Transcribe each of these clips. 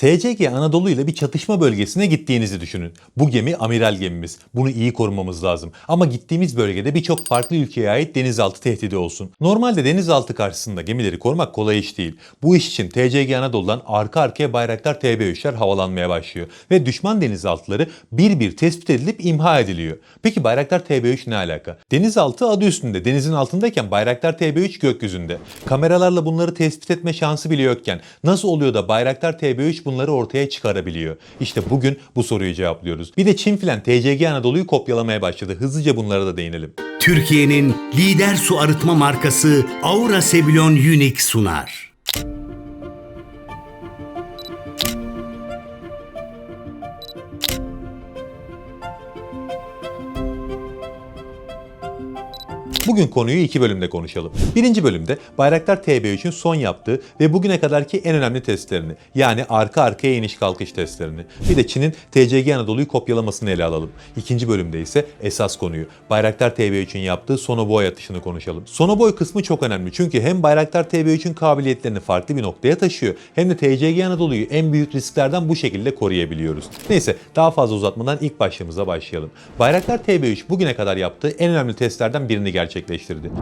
TCG Anadolu ile bir çatışma bölgesine gittiğinizi düşünün. Bu gemi amiral gemimiz. Bunu iyi korumamız lazım. Ama gittiğimiz bölgede birçok farklı ülkeye ait denizaltı tehdidi olsun. Normalde denizaltı karşısında gemileri korumak kolay iş değil. Bu iş için TCG Anadolu'dan arka arkaya Bayraktar TB3'ler havalanmaya başlıyor. Ve düşman denizaltıları bir bir tespit edilip imha ediliyor. Peki Bayraktar TB3 ne alaka? Denizaltı adı üstünde. Denizin altındayken Bayraktar TB3 gökyüzünde. Kameralarla bunları tespit etme şansı bile yokken nasıl oluyor da Bayraktar TB3 bunları ortaya çıkarabiliyor? İşte bugün bu soruyu cevaplıyoruz. Bir de Çin filan TCG Anadolu'yu kopyalamaya başladı. Hızlıca bunlara da değinelim. Türkiye'nin lider su arıtma markası Aura Sebilon Unique sunar. Bugün konuyu iki bölümde konuşalım. Birinci bölümde Bayraktar TB3'ün son yaptığı ve bugüne kadarki en önemli testlerini yani arka arkaya iniş kalkış testlerini bir de Çin'in TCG Anadolu'yu kopyalamasını ele alalım. İkinci bölümde ise esas konuyu Bayraktar TB3'ün yaptığı sonoboy atışını konuşalım. Sonoboy kısmı çok önemli çünkü hem Bayraktar TB3'ün kabiliyetlerini farklı bir noktaya taşıyor hem de TCG Anadolu'yu en büyük risklerden bu şekilde koruyabiliyoruz. Neyse daha fazla uzatmadan ilk başlığımıza başlayalım. Bayraktar TB3 bugüne kadar yaptığı en önemli testlerden birini gerçekleştirdi.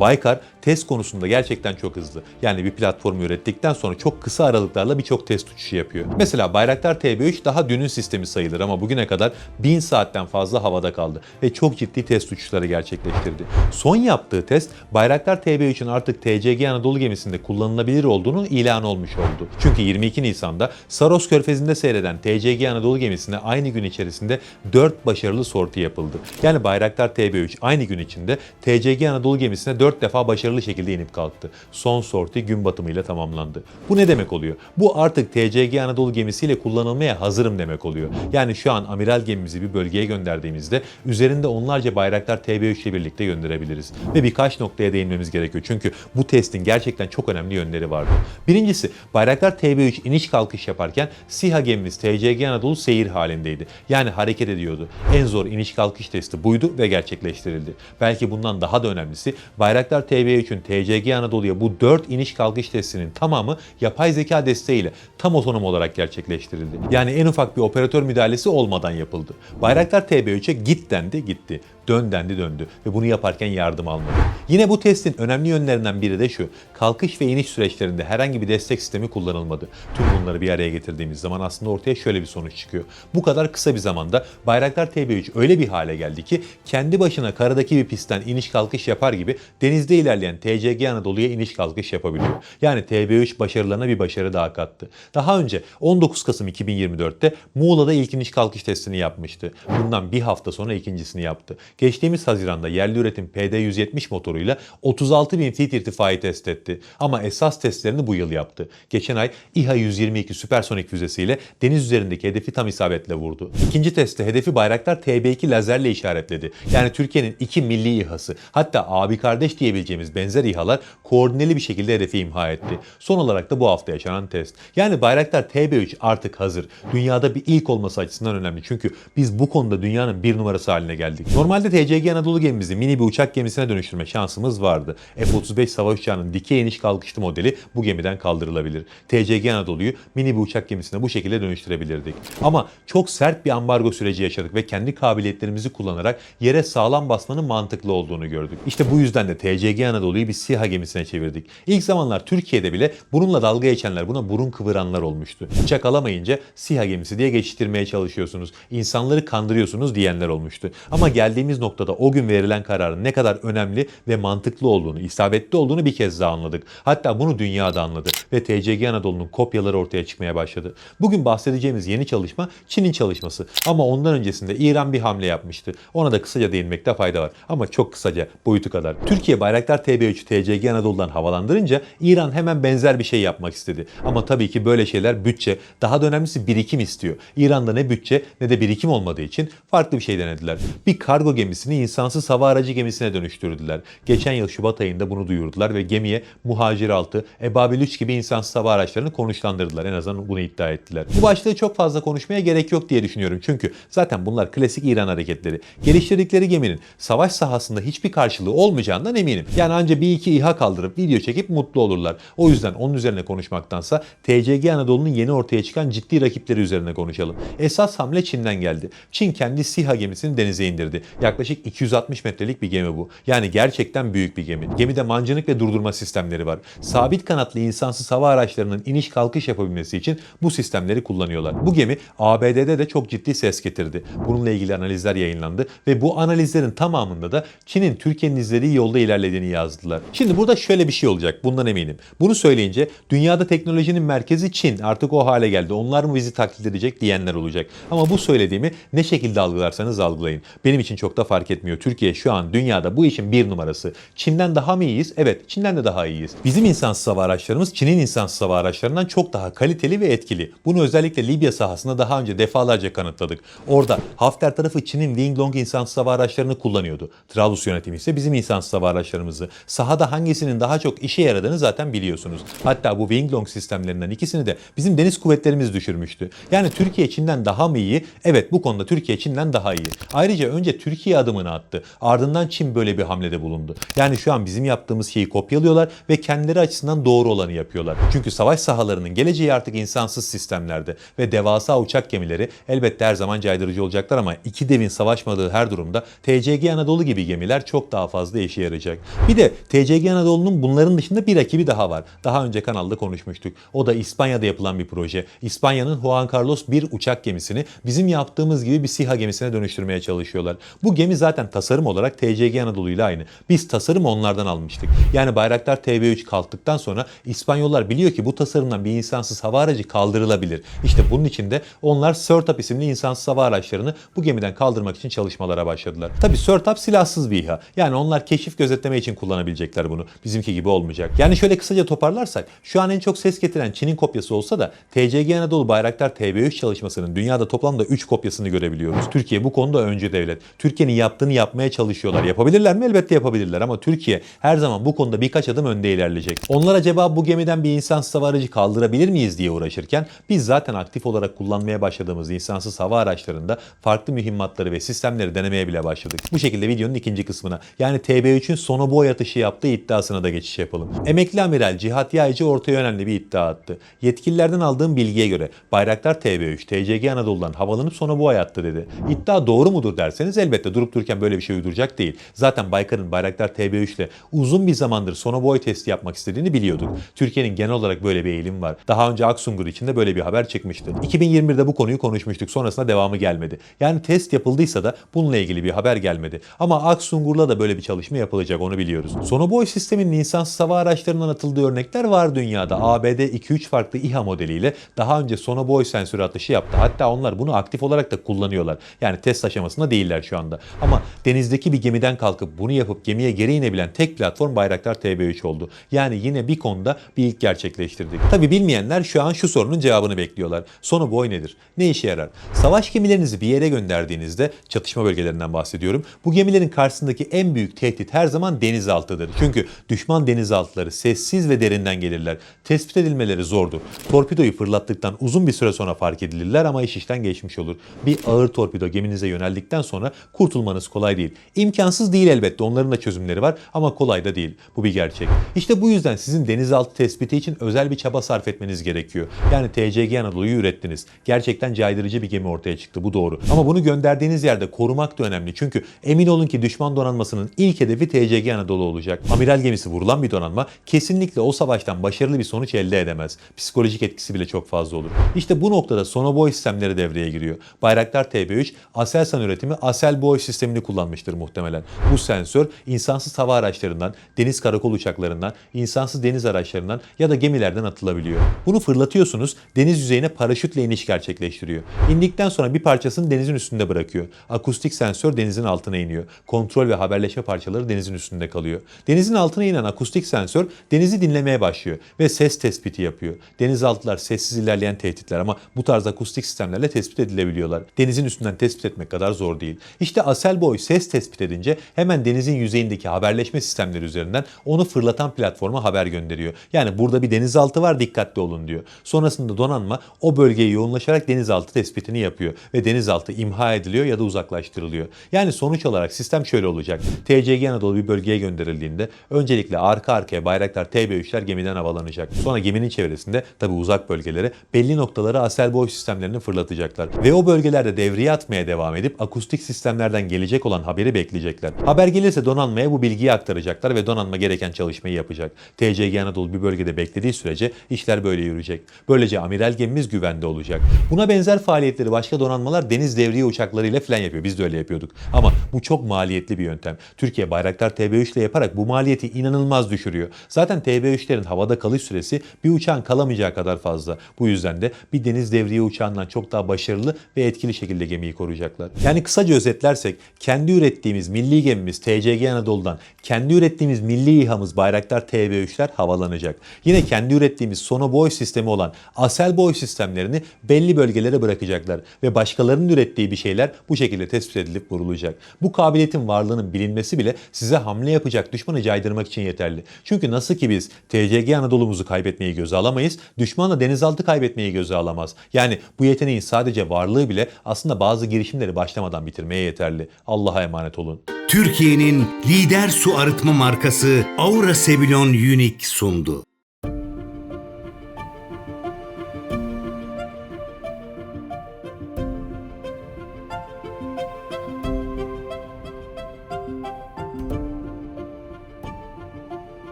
Baykar test konusunda gerçekten çok hızlı. Yani bir platformu ürettikten sonra çok kısa aralıklarla birçok test uçuşu yapıyor. Mesela Bayraktar TB3 daha dünün sistemi sayılır ama bugüne kadar 1000 saatten fazla havada kaldı ve çok ciddi test uçuşları gerçekleştirdi. Son yaptığı test Bayraktar TB3'ün artık TCG Anadolu gemisinde kullanılabilir olduğunu ilan olmuş oldu. Çünkü 22 Nisan'da Saros Körfezi'nde seyreden TCG Anadolu gemisine aynı gün içerisinde 4 başarılı sorti yapıldı. Yani Bayraktar TB3 aynı gün içinde TCG Anadolu gemisine 4 defa başarılı şekilde inip kalktı. Son sorti gün batımıyla tamamlandı. Bu ne demek oluyor? Bu artık TCG Anadolu gemisiyle kullanılmaya hazırım demek oluyor. Yani şu an amiral gemimizi bir bölgeye gönderdiğimizde üzerinde onlarca Bayraktar TB3 ile birlikte gönderebiliriz. Ve birkaç noktaya değinmemiz gerekiyor. Çünkü bu testin gerçekten çok önemli yönleri vardı. Birincisi Bayraktar TB3 iniş kalkış yaparken SİHA gemimiz TCG Anadolu seyir halindeydi. Yani hareket ediyordu. En zor iniş kalkış testi buydu ve gerçekleştirildi. Belki bundan daha da önemlisi Bayraktar TB3'ün TCG Anadolu'ya bu 4 iniş kalkış testinin tamamı yapay zeka desteğiyle tam otonom olarak gerçekleştirildi. Yani en ufak bir operatör müdahalesi olmadan yapıldı. Bayraktar TB3'e git dendi gitti. Dön dendi döndü ve bunu yaparken yardım almadı. Yine bu testin önemli yönlerinden biri de şu. Kalkış ve iniş süreçlerinde herhangi bir destek sistemi kullanılmadı. Tüm bunları bir araya getirdiğimiz zaman aslında ortaya şöyle bir sonuç çıkıyor. Bu kadar kısa bir zamanda Bayraktar TB3 öyle bir hale geldi ki kendi başına karadaki bir pistten iniş kalkış yapar gibi denizde ilerleyen TCG Anadolu'ya iniş kalkış yapabiliyor. Yani TB3 başarılarına bir başarı daha kattı. Daha önce 19 Kasım 2024'te Muğla'da ilk iniş kalkış testini yapmıştı. Bundan bir hafta sonra ikincisini yaptı. Geçtiğimiz Haziran'da yerli üretim PD-170 motoruyla 36 bin feet irtifayı test etti. Ama esas testlerini bu yıl yaptı. Geçen ay İHA 122 süpersonik füzesiyle deniz üzerindeki hedefi tam isabetle vurdu. İkinci testte hedefi Bayraktar TB2 lazerle işaretledi. Yani Türkiye'nin iki milli İHA'sı hatta abi kardeş diyebileceğimiz benzer İHA'lar koordineli bir şekilde hedefi imha etti. Son olarak da bu hafta yaşanan test. Yani Bayraktar TB3 artık hazır. Dünyada bir ilk olması açısından önemli. Çünkü biz bu konuda dünyanın bir numarası haline geldik. Normalde TCG Anadolu gemimizi mini bir uçak gemisine dönüştürme şansımız vardı. F-35 savaş uçağının dikey iniş kalkışlı modeli bu gemiden kaldırılabilir. TCG Anadolu'yu mini bir uçak gemisine bu şekilde dönüştürebilirdik. Ama çok sert bir ambargo süreci yaşadık ve kendi kabiliyetlerimizi kullanarak yere sağlam basmanın mantıklı olduğunu gördük. İşte bu yüzden de TCG Anadolu'yu bir SİHA gemisine çevirdik. İlk zamanlar Türkiye'de bile bununla dalga geçenler, buna burun kıvıranlar olmuştu. Uçak alamayınca SİHA gemisi diye geçiştirmeye çalışıyorsunuz. İnsanları kandırıyorsunuz diyenler olmuştu. Ama geldiğimiz noktada o gün verilen kararın ne kadar önemli ve mantıklı olduğunu, isabetli olduğunu bir kez daha anladık. Hatta bunu dünyada anladı ve TCG Anadolu'nun kopyaları ortaya çıkmaya başladı. Bugün bahsedeceğimiz yeni çalışma Çin'in çalışması. Ama ondan öncesinde İran bir hamle yapmıştı. Ona da kısaca değinmekte fayda var. Ama çok kısaca boyutu kadar. Türkiye Bayraktar TB3'ü TCG Anadolu'dan havalandırınca İran hemen benzer bir şey yapmak istedi. Ama tabii ki böyle şeyler bütçe, daha da önemlisi birikim istiyor. İran'da ne bütçe ne de birikim olmadığı için farklı bir şey denediler. Bir kargo gemisini insansız hava aracı gemisine dönüştürdüler. Geçen yıl Şubat ayında bunu duyurdular ve gemiye Muhacir 6, Ebabil 3 gibi insansız hava araçlarını konuşlandırdılar. En azından bunu iddia ettiler. Bu başlığı çok fazla konuşmaya gerek yok diye düşünüyorum. Çünkü zaten bunlar klasik İran hareketleri. Geliştirdikleri geminin savaş sahasında hiçbir karşılığı karşılığı olmayacağından eminim. Yani anca bir iki İHA kaldırıp video çekip mutlu olurlar. O yüzden onun üzerine konuşmaktansa TCG Anadolu'nun yeni ortaya çıkan ciddi rakipleri üzerine konuşalım. Esas hamle Çin'den geldi. Çin kendi SİHA gemisini denize indirdi. Yaklaşık 260 metrelik bir gemi bu. Yani gerçekten büyük bir gemi. Gemide mancınık ve durdurma sistemleri var. Sabit kanatlı insansız hava araçlarının iniş kalkış yapabilmesi için bu sistemleri kullanıyorlar. Bu gemi ABD'de de çok ciddi ses getirdi. Bununla ilgili analizler yayınlandı ve bu analizlerin tamamında da Çin'in Türkiye'nin izlediği yolda ilerlediğini yazdılar. Şimdi burada şöyle bir şey olacak bundan eminim. Bunu söyleyince dünyada teknolojinin merkezi Çin artık o hale geldi. Onlar mı bizi taklit edecek diyenler olacak. Ama bu söylediğimi ne şekilde algılarsanız algılayın. Benim için çok da fark etmiyor. Türkiye şu an dünyada bu işin bir numarası. Çin'den daha mı iyiyiz? Evet Çin'den de daha iyiyiz. Bizim insansız hava araçlarımız Çin'in insansız hava araçlarından çok daha kaliteli ve etkili. Bunu özellikle Libya sahasında daha önce defalarca kanıtladık. Orada Hafter tarafı Çin'in Winglong insansız hava araçlarını kullanıyordu. Trablus yönetimi ise bizim insansız hava araçlarımızı. Sahada hangisinin daha çok işe yaradığını zaten biliyorsunuz. Hatta bu Winglong sistemlerinden ikisini de bizim deniz kuvvetlerimiz düşürmüştü. Yani Türkiye Çin'den daha mı iyi? Evet bu konuda Türkiye Çin'den daha iyi. Ayrıca önce Türkiye adımını attı. Ardından Çin böyle bir hamlede bulundu. Yani şu an bizim yaptığımız şeyi kopyalıyorlar ve kendileri açısından doğru olanı yapıyorlar. Çünkü savaş sahalarının geleceği artık insansız sistemlerde ve devasa uçak gemileri elbette her zaman caydırıcı olacaklar ama iki devin savaşmadığı her durumda TCG Anadolu gibi gemiler çok daha fazla işe yarayacak. Bir de TCG Anadolu'nun bunların dışında bir rakibi daha var. Daha önce kanalda konuşmuştuk. O da İspanya'da yapılan bir proje. İspanya'nın Juan Carlos bir uçak gemisini bizim yaptığımız gibi bir SİHA gemisine dönüştürmeye çalışıyorlar. Bu gemi zaten tasarım olarak TCG Anadolu ile aynı. Biz tasarım onlardan almıştık. Yani Bayraktar TB3 kalktıktan sonra İspanyollar biliyor ki bu tasarımdan bir insansız hava aracı kaldırılabilir. İşte bunun için de onlar Sörtap isimli insansız hava araçlarını bu gemiden kaldırmak için çalışmalara başladılar. Tabi Sörtap silahsız bir İHA. Yani onlar keşif gözetleme için kullanabilecekler bunu. Bizimki gibi olmayacak. Yani şöyle kısaca toparlarsak şu an en çok ses getiren Çin'in kopyası olsa da TCG Anadolu Bayraktar TB3 çalışmasının dünyada toplamda 3 kopyasını görebiliyoruz. Türkiye bu konuda öncü devlet. Türkiye'nin yaptığını yapmaya çalışıyorlar. Yapabilirler mi? Elbette yapabilirler ama Türkiye her zaman bu konuda birkaç adım önde ilerleyecek. Onlar acaba bu gemiden bir insansız hava aracı kaldırabilir miyiz diye uğraşırken biz zaten aktif olarak kullanmaya başladığımız insansız hava araçlarında farklı mühimmatları ve sistemleri denemeye bile başladık. Bu şekilde videonun ikinci kısmına yani TB3'ün sonu boy atışı yaptığı iddiasına da geçiş yapalım. Emekli amiral Cihat Yaycı ortaya önemli bir iddia attı. Yetkililerden aldığım bilgiye göre Bayraktar TB3 TCG Anadolu'dan havalanıp ay attı dedi. İddia doğru mudur derseniz elbette durup dururken böyle bir şey uyduracak değil. Zaten Baykar'ın Bayraktar TB3 ile uzun bir zamandır sona boy testi yapmak istediğini biliyorduk. Türkiye'nin genel olarak böyle bir eğilim var. Daha önce Aksungur için de böyle bir haber çıkmıştı. 2021'de bu konuyu konuşmuştuk. Sonrasında devamı gelmedi. Yani test yapıldıysa da bununla ilgili bir haber gelmedi. Ama Aksungur'la da böyle bir çalışma yapılacak onu biliyoruz. Sonoboy sisteminin insansız hava araçlarından atıldığı örnekler var dünyada. ABD 2-3 farklı İHA modeliyle daha önce Sonoboy sensörü atışı yaptı. Hatta onlar bunu aktif olarak da kullanıyorlar. Yani test aşamasında değiller şu anda. Ama denizdeki bir gemiden kalkıp bunu yapıp gemiye geri inebilen tek platform Bayraktar TB3 oldu. Yani yine bir konuda bir ilk gerçekleştirdik. Tabi bilmeyenler şu an şu sorunun cevabını bekliyorlar. Sonoboy nedir? Ne işe yarar? Savaş gemilerinizi bir yere gönderdiğinizde çatışma bölgelerinden bahsediyorum. Bu gemilerin karşısındaki en büyük tehdit her zaman denizaltıdır. Çünkü düşman denizaltıları sessiz ve derinden gelirler. Tespit edilmeleri zordur. Torpidoyu fırlattıktan uzun bir süre sonra fark edilirler ama iş işten geçmiş olur. Bir ağır torpido geminize yöneldikten sonra kurtulmanız kolay değil. İmkansız değil elbette onların da çözümleri var ama kolay da değil. Bu bir gerçek. İşte bu yüzden sizin denizaltı tespiti için özel bir çaba sarf etmeniz gerekiyor. Yani TCG Anadolu'yu ürettiniz. Gerçekten caydırıcı bir gemi ortaya çıktı bu doğru. Ama bunu gönderdiğiniz yerde korumak da önemli. Çünkü emin olun ki düşman donanmasının ilk hedefi TCG Anadolu olacak. Amiral gemisi vurulan bir donanma kesinlikle o savaştan başarılı bir sonuç elde edemez. Psikolojik etkisi bile çok fazla olur. İşte bu noktada sonoboy sistemleri devreye giriyor. Bayraktar TB3 Aselsan üretimi Aselboy sistemini kullanmıştır muhtemelen. Bu sensör insansız hava araçlarından, deniz karakol uçaklarından, insansız deniz araçlarından ya da gemilerden atılabiliyor. Bunu fırlatıyorsunuz, deniz yüzeyine paraşütle iniş gerçekleştiriyor. İndikten sonra bir parçasını denizin üstünde bırakıyor. Akustik sensör denizin altına iniyor. Kontrol ve haberleşme parçaları denizin üstünde kalıyor. Denizin altına inen akustik sensör denizi dinlemeye başlıyor ve ses tespiti yapıyor. Denizaltılar sessiz ilerleyen tehditler ama bu tarz akustik sistemlerle tespit edilebiliyorlar. Denizin üstünden tespit etmek kadar zor değil. İşte Aselboy ses tespit edince hemen denizin yüzeyindeki haberleşme sistemleri üzerinden onu fırlatan platforma haber gönderiyor. Yani burada bir denizaltı var dikkatli olun diyor. Sonrasında donanma o bölgeye yoğunlaşarak denizaltı tespitini yapıyor ve denizaltı imha ediliyor ya da uzaklaştırılıyor. Yani sonuç olarak sistem şöyle olacak. TC TCG Anadolu bir bölgeye gönderildiğinde öncelikle arka arkaya Bayraktar TB3'ler gemiden havalanacak. Sonra geminin çevresinde tabi uzak bölgelere belli noktalara asel boy sistemlerini fırlatacaklar. Ve o bölgelerde devriye atmaya devam edip akustik sistemlerden gelecek olan haberi bekleyecekler. Haber gelirse donanmaya bu bilgiyi aktaracaklar ve donanma gereken çalışmayı yapacak. TCG Anadolu bir bölgede beklediği sürece işler böyle yürüyecek. Böylece amiral gemimiz güvende olacak. Buna benzer faaliyetleri başka donanmalar deniz devriye uçaklarıyla falan yapıyor. Biz de öyle yapıyorduk. Ama bu çok maliyetli bir yöntem. Türkiye Bayraktar TB3 ile yaparak bu maliyeti inanılmaz düşürüyor. Zaten TB3'lerin havada kalış süresi bir uçağın kalamayacağı kadar fazla. Bu yüzden de bir deniz devriye uçağından çok daha başarılı ve etkili şekilde gemiyi koruyacaklar. Yani kısaca özetlersek kendi ürettiğimiz milli gemimiz TCG Anadolu'dan kendi ürettiğimiz milli İHA'mız Bayraktar TB3'ler havalanacak. Yine kendi ürettiğimiz sonoboy sistemi olan Asel boy sistemlerini belli bölgelere bırakacaklar ve başkalarının ürettiği bir şeyler bu şekilde tespit edilip vurulacak. Bu kabiliyetin varlığının bilinmesi bile size hamle yapacak düşmanı caydırmak için yeterli. Çünkü nasıl ki biz TCG Anadolu'muzu kaybetmeyi göze alamayız, düşman da denizaltı kaybetmeyi göze alamaz. Yani bu yeteneğin sadece varlığı bile aslında bazı girişimleri başlamadan bitirmeye yeterli. Allah'a emanet olun. Türkiye'nin lider su arıtma markası Aura Sebilon Unique sundu.